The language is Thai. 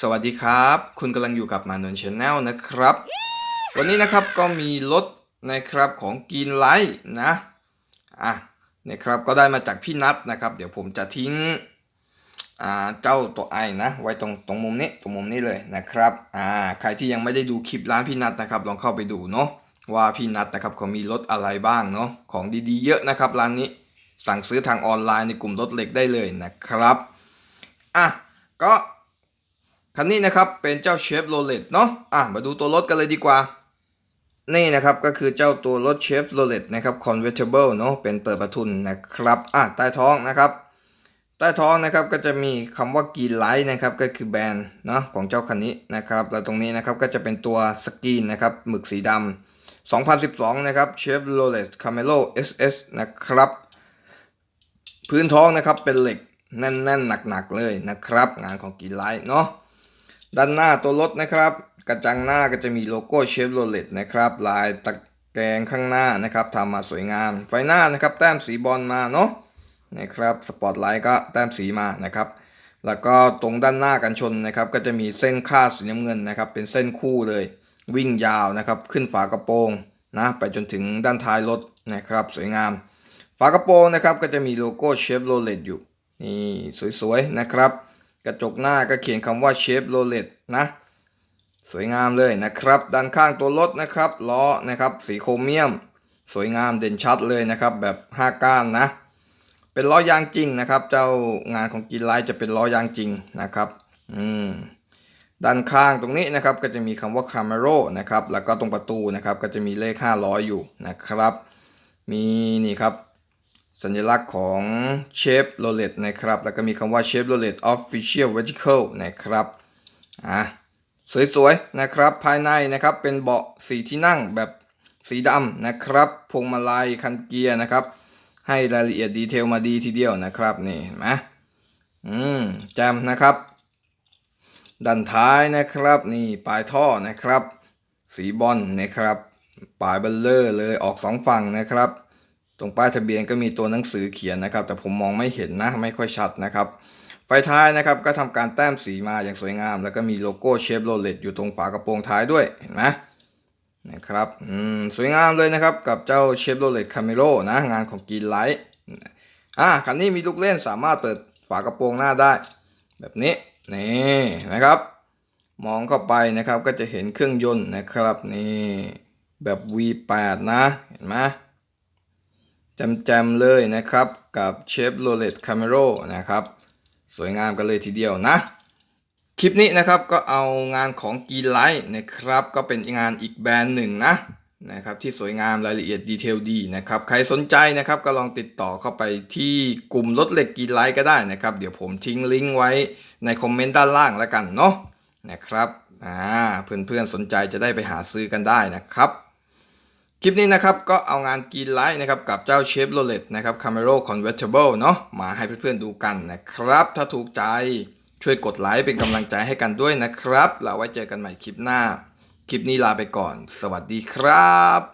สวัสดีครับ คุณกำลังอยู่กับมานนชแนลนะครับ วันนี้นะครับก็มีรถนะครับของกินไลท์นะอะนะครับก็ได้มาจากพี่นัทนะครับ เดี๋ยวผมจะทิ้งอ่าเจ้าตัวไอนะ ไว้ตรงตรงมุมนี้ตรงมุมนี้เลยนะครับอ่าใครที่ยังไม่ได้ดูคลิปร้านพี่นัทนะครับ ลองเข้าไปดูเนาะว่าพี่นัทนะครับเขามีรถอะไรบ้างเนาะของดีๆ เยอะนะครับร้านนี้สั่งซื้อทางออนไลน์ในกลุ่มรถเหล็กได้เลยนะครับอะก็ คันนี้นะครับเป็นเจ้าเชฟโรเลตเนาะอะมาดูตัวรถกันเลยดีกว่า นี่นะครับก็คือเจ้าตัวรถเชฟโรเลตนะครับ convertible เนาะเป็นเปิดประทุนนะครับอะใต้ท้องนะครับ ใต้ท้องนะครับก็จะมีคำว่ากีไลท์นะครับก็คือแบรนด์เนาะของเจ้าคันนี้นะครับแล้วตรงนี้นะครับก็จะเป็นตัวสกรีนนะครับหมึกสีดำ2012 นะครับ Chevrolet Camaro SS นะครับ พื้นท้องนะครับเป็นเหล็กแน่นๆหนักๆเลยนะครับ งานของกีไลท์เนาะ ด้านหน้าตัวรถนะครับ กระจังหน้าก็จะมีโลโก้เชฟโรเลตนะครับ ลายตะแกรงข้างหน้านะครับทำมาสวยงาม ไฟหน้านะครับ แต้มสีบอลมาเนาะนะครับสปอตไลท์ก็แต้มสีมานะครับ แล้วก็ตรงด้านหน้ากันชนนะครับ ก็จะมีเส้นค่าสีน้ำเงินนะครับ เป็นเส้นคู่เลย วิ่งยาวนะครับ ขึ้นฝากระโปรงนะไปจนถึงด้านท้ายรถนะครับ สวยงาม ฝากระโปรงนะครับ ก็จะมีโลโก้เชฟโรเลตอยู่นี่สวยๆนะครับ กระจกหน้าก็เขียนคำว่าเชฟโรเลตนะสวยงามเลยนะครับ ด้านข้างตัวรถนะครับล้อนะครับสีโครเมียม สวยงามเด่นชัดเลยนะครับ แบบ5ก้านนะ เป็นล้อยางจริงนะครับ เจ้างานของกินไลท์จะเป็นล้อยางจริงนะครับอืมด้านข้างตรงนี้นะครับก็จะมีคำว่า Camaro นะครับแล้วก็ตรงประตูนะครับก็จะมีเลข 500 อยู่นะครับ มีนี่ครับ สัญลักษณ์ของเชฟโรเลตนะครับ แล้วก็มีคำว่าเชฟโรเลต Official Vertical นะครับอะสวยๆนะครับภายในนะครับเป็นเบาะสีที่นั่งแบบสีดำนะครับพวงมาลัยคันเกียร์นะครับ ให้รายละเอียดดีเทลมาดีทีเดียวนะครับนี่เห็นไหมอืมแจมนะครับด้านท้ายนะครับนี่ปลายท่อนะครับ สีบอลนะครับ ปลายเบลเลอร์เลยออกสองฝั่งนะครับ ตรงป้ายทะเบียนก็มีตัวหนังสือเขียนนะครับ แต่ผมมองไม่เห็นนะไม่ค่อยชัดนะครับ ไฟท้ายนะครับก็ทำการแต้มสีมาอย่างสวยงาม แล้วก็มีโลโก้เชฟโรเลตอยู่ตรงฝากระโปรงท้ายด้วยเห็นไหมนะครับอืมสวยงามเลยนะครับกับเจ้าเชฟโรเลตคาเมโรนะงานของกีนไลท์อะคันนี้มีลูกเล่นสามารถเปิดฝากระโปรงหน้าได้ แบบนี้นี่นะครับ มองเข้าไปนะครับก็จะเห็นเครื่องยนต์นะครับนี่แบบ V8 นะเห็นไหม แจมๆเลยนะครับกับเชฟโรเลตคาเมโรนะครับ สวยงามกันเลยทีเดียวนะ คลิปนี้นะครับก็เอางานของกีไลท์นะครับ ก็เป็นงานอีกแบรนด์หนึ่งนะนะครับที่สวยงามรายละเอียดดีเทลดีนะครับ ใครสนใจนะครับก็ลองติดต่อเข้าไปที่กลุ่มรถเหล็กกีไลท์ก็ได้นะครับ เดี๋ยวผมทิ้งลิงก์ไว้ในคอมเมนต์ด้านล่างแล้วกันเนาะนะครับอ่าเพื่อนๆสนใจจะได้ไปหาซื้อกันได้นะครับ คลิปนี้นะครับก็เอางานกีนไลท์นะครับกับเจ้าเชฟโรเลตนะครับคาเมโร่คอนเวอร์เทเบิลเนาะมาให้เพื่อนๆดูกันนะครับ ถ้าถูกใจช่วยกดไลค์เป็นกำลังใจให้กันด้วยนะครับแล้วไว้เจอกันใหม่คลิปหน้า คลิปนี้ลาไปก่อน สวัสดีครับ